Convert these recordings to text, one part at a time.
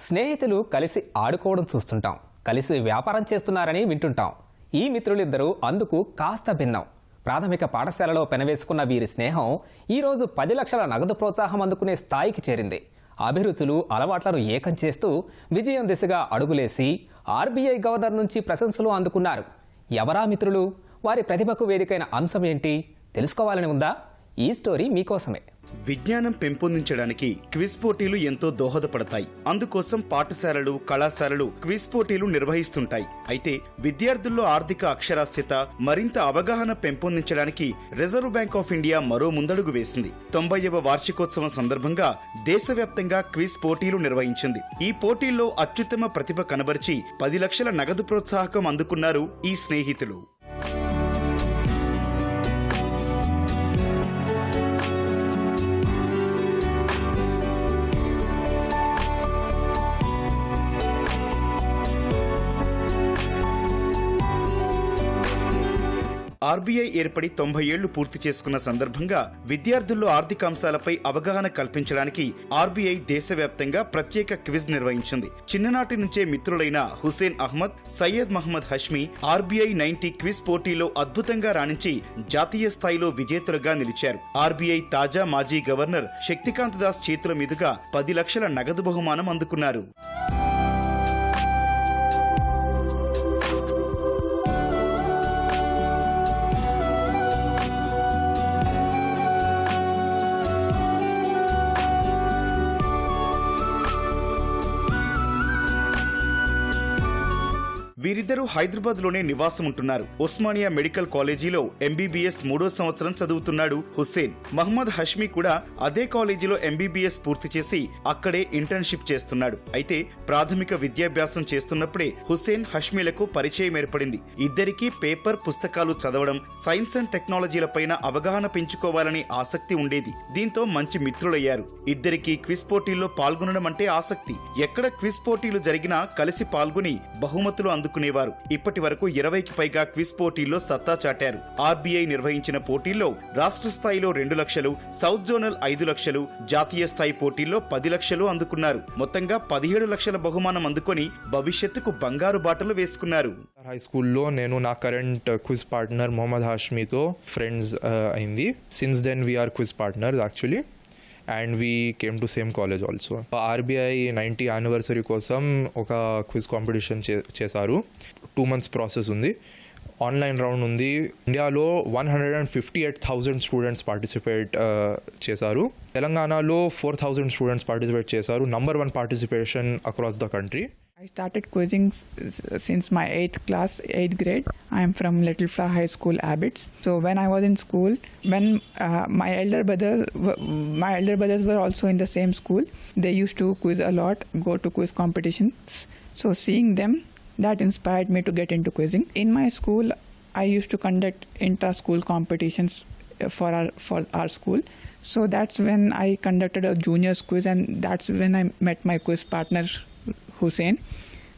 స్నేహితులు కలిసి ఆడుకోవడం చూస్తుంటాం కలిసి వ్యాపారం చేస్తున్నారని వింటుంటాం. ఈ మిత్రులిద్దరూ అందుకు కాస్త భిన్నం. ప్రాథమిక పాఠశాలలో పెనవేసుకున్న వీరి స్నేహం ఈరోజు పది లక్షల నగదు ప్రోత్సాహం అందుకునే స్థాయికి చేరింది. అభిరుచులు అలవాట్లను ఏకం చేస్తూ విజయం దిశగా అడుగులేసి ఆర్బీఐ గవర్నర్ నుంచి ప్రశంసలు అందుకున్నారు. ఎవరా మిత్రులు? వారి ప్రతిభకు వేదికైన అంశం ఏంటి? తెలుసుకోవాలని ఉందా? ఈ స్టోరీ మీకోసమే. విజ్ఞానం పెంపొందించడానికి క్విజ్ పోటీలు ఎంతో దోహదపడతాయి. అందుకోసం పాఠశాలలు కళాశాలలు క్విజ్ పోటీలు నిర్వహిస్తుంటాయి. అయితే విద్యార్థుల్లో ఆర్థిక అక్షరాస్యత మరింత అవగాహన పెంపొందించడానికి రిజర్వ్ బ్యాంక్ ఆఫ్ ఇండియా మరో ముందడుగు వేసింది. తొంభైవ వార్షికోత్సవం సందర్భంగా దేశవ్యాప్తంగా క్విజ్ పోటీలు నిర్వహించింది. ఈ పోటీల్లో అత్యుత్తమ ప్రతిభ కనబరిచి పది లక్షల నగదు ప్రోత్సాహకం అందుకున్నారు ఈ స్నేహితులు. ఆర్బీఐ ఏర్పడి తొంభై ఏళ్ళు పూర్తి చేసుకున్న సందర్భంగా విద్యార్థుల్లో ఆర్థిక అంశాలపై అవగాహన కల్పించడానికి ఆర్బీఐ దేశవ్యాప్తంగా ప్రత్యేక క్విజ్ నిర్వహించింది. చిన్ననాటి నుంచే మిత్రులైన Hussain Ahmed Syed Mohammed Hashmi RBI ninety quiz పోటీలో అద్భుతంగా రాణించి జాతీయ స్థాయిలో విజేతలుగా నిలిచారు. ఆర్బీఐ తాజా మాజీ గవర్నర్ శక్తికాంత్ దాస్ చేతుల మీదుగా పది లక్షల నగదు బహుమానం అందుకున్నారు. వీరిద్దరూ హైదరాబాద్లోనే నివాసం ఉంటున్నారు ఉస్మానియా మెడికల్ కాలేజీలో ఎంబీబీఎస్ మూడో సంవత్సరం చదువుతున్నాడు హుస్సేన్. మహమ్మద్ హష్మి కూడా అదే కాలేజీలో ఎంబీబీఎస్ పూర్తి చేసి అక్కడే ఇంటర్న్షిప్ చేస్తున్నాడు. అయితే ప్రాథమిక విద్యాభ్యాసం చేస్తున్నప్పుడే హుస్సేన్ హష్మీలకు పరిచయం ఏర్పడింది. ఇద్దరికీ పేపర్ పుస్తకాలు చదవడం సైన్స్ అండ్ టెక్నాలజీలపైన అవగాహన పెంచుకోవాలని ఆసక్తి ఉండేది. దీంతో మంచి మిత్రులయ్యారు. ఇద్దరికీ క్విజ్ పోటీల్లో పాల్గొనడం అంటే ఆసక్తి. ఎక్కడ క్విజ్ పోటీలు జరిగినా కలిసి పాల్గొని బహుమతులు అందుకు అందుకునేవారు ఇప్పటి వరకు ఇరవైకి పైగా క్విజ్ పోటీల్లో సత్తా చాటారు. ఆర్బీఐ నిర్వహించిన పోటీల్లో రాష్ట్ర స్థాయిలో రెండు లక్షలు సౌత్ జోనల్ ఐదు లక్షలు జాతీయ స్థాయి పోటీల్లో పది లక్షలు అందుకున్నారు. మొత్తంగా పదిహేడు లక్షల బహుమానం అందుకొని భవిష్యత్తుకు బంగారు బాటలు వేసుకున్నారు. హై స్కూల్లో నేను నా కరెంట్ క్విజ్ పార్ట్నర్ మొహమ్మద్ హాష్మీతో ఫ్రెండ్స్ అయింది. Since then we are quiz partner actually and we came to same college also RBI ninety anniversary కోసం ఒక క్విజ్ కాంపిటీషన్ చేశారు. టూ మంత్స్ ప్రాసెస్ ఉంది. ఆన్లైన్ రౌండ్ ఉంది. ఇండియాలో one hundred and fifty eight thousand students participate చేశారు. తెలంగాణలో four thousand students participate చేశారు. Number one participation across the country I started quizzing since my eighth class, eighth grade. I am from Little Flower High School, Abbots. So when I was in school, when uh, my elder brother, my elder brothers were also in the same school, they used to quiz a lot, go to quiz competitions. So seeing them, that inspired me to get into quizzing. In my school, I used to conduct intra-school competitions uh, for our for our school. So that's when I conducted a juniors quiz, and that's when I met my quiz partner Hussein.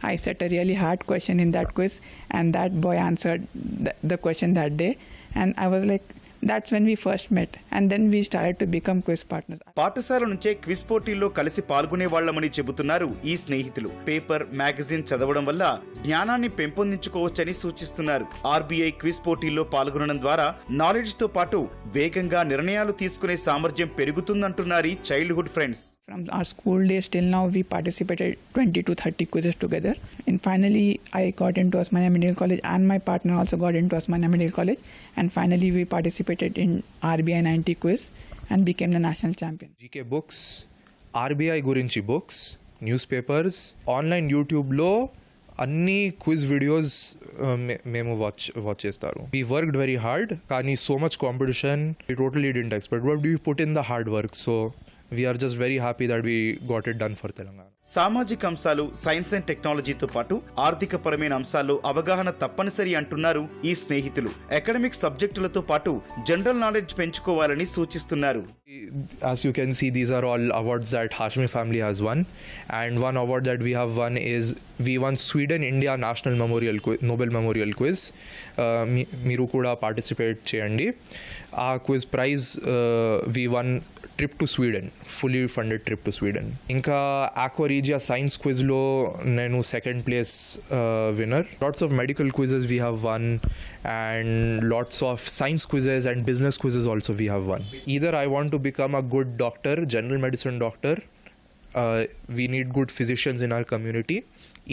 I set a really hard question in that quiz, and that boy answered the, the question that day. And I was like, that's when we first met and then we start to become quiz partner పాఠశాల నుంచే quiz పోటీల్లో కలిసి పాల్గొనే వాళ్ళమని చెబుతున్నారు ఈ స్నేహితులు. Paper magazine చదవడం వల్ల జ్ఞానాన్ని పెంపొందించుకోవచ్చని సూచిస్తున్నారు. ఆర్బీఐ క్విజ్ పోటీల్లో పాల్గొనడం ద్వారా నాలెడ్జ్తో పాటు వేగంగా నిర్ణయాలు తీసుకునే సామర్థ్యం పెరుగుతుందంటున్నారు childhood friends. From our school days till now we participated twenty to thirty quizzes together and finally I got into my medical college and my partner also got into my medical college and finally we participate participated in RBI 90 quiz and became the national champion. GK books RBI గురించి books newspapers online యూట్యూబ్లో అన్ని quiz videos మేము watch watch చేస్తారు we worked very hard కానీ so much competition we totally didn't expect but we put in the hard work so we are just very happy that we got it done for Telangana సామాజిక అంశాలు science and టెక్నాలజీతో పాటు ఆర్థిక పరమైన అంశాల్లో అవగాహన తప్పనిసరి అంటున్నారు ఈ స్నేహితులు. అకాడమిక్ సబ్జెక్టులతో పాటు జనరల్ నాలెడ్జ్ పెంచుకోవాలని సూచిస్తున్నారు. As you can see, these are all awards that Hashmi family has won. And one award that we have won is we won Sweden India National Memorial Qui- Nobel Memorial Quiz. Uh, మీ- మీరు కూడా participate చేయండి. ఆ quiz prize we won trip to Sweden fully funded trip to Sweden ఇంకా aqua collegia science quiz lo nenu second place uh, winner lots of medical quizzes we have won and lots of science quizzes and business quizzes also we have won either i want to become a good doctor general medicine doctor uh, we need good physicians in our community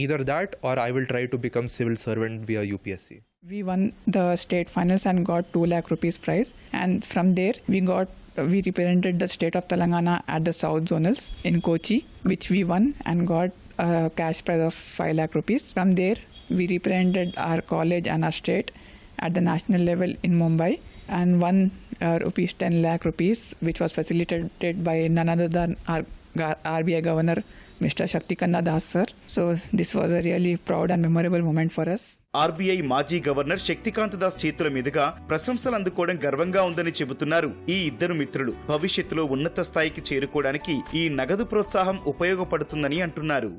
either that or i will try to become civil servant via upsc We won the state finals and got 2 lakh rupees prize. And from there, we got we represented the state of Telangana at the South Zonals in Kochi, which we won and got a cash prize of 5 lakh rupees. From there, we represented our college and our state at the national level in Mumbai and won uh, rupees 10 lakh rupees, which was facilitated by none other than our Ga- RBI governor, Mr. Shakti Kanna Das sir. So this was a really proud and memorable moment for us. RBI మాజీ governor Shaktikanta Das చేతుల మీదుగా ప్రశంసలు అందుకోవడం గర్వంగా ఉందని చెబుతున్నారు ఈ ఇద్దరు మిత్రులు భవిష్యత్తులో ఉన్నత స్థాయికి చేరుకోవడానికి ఈ నగదు ప్రోత్సాహం ఉపయోగపడుతుందని అంటున్నారు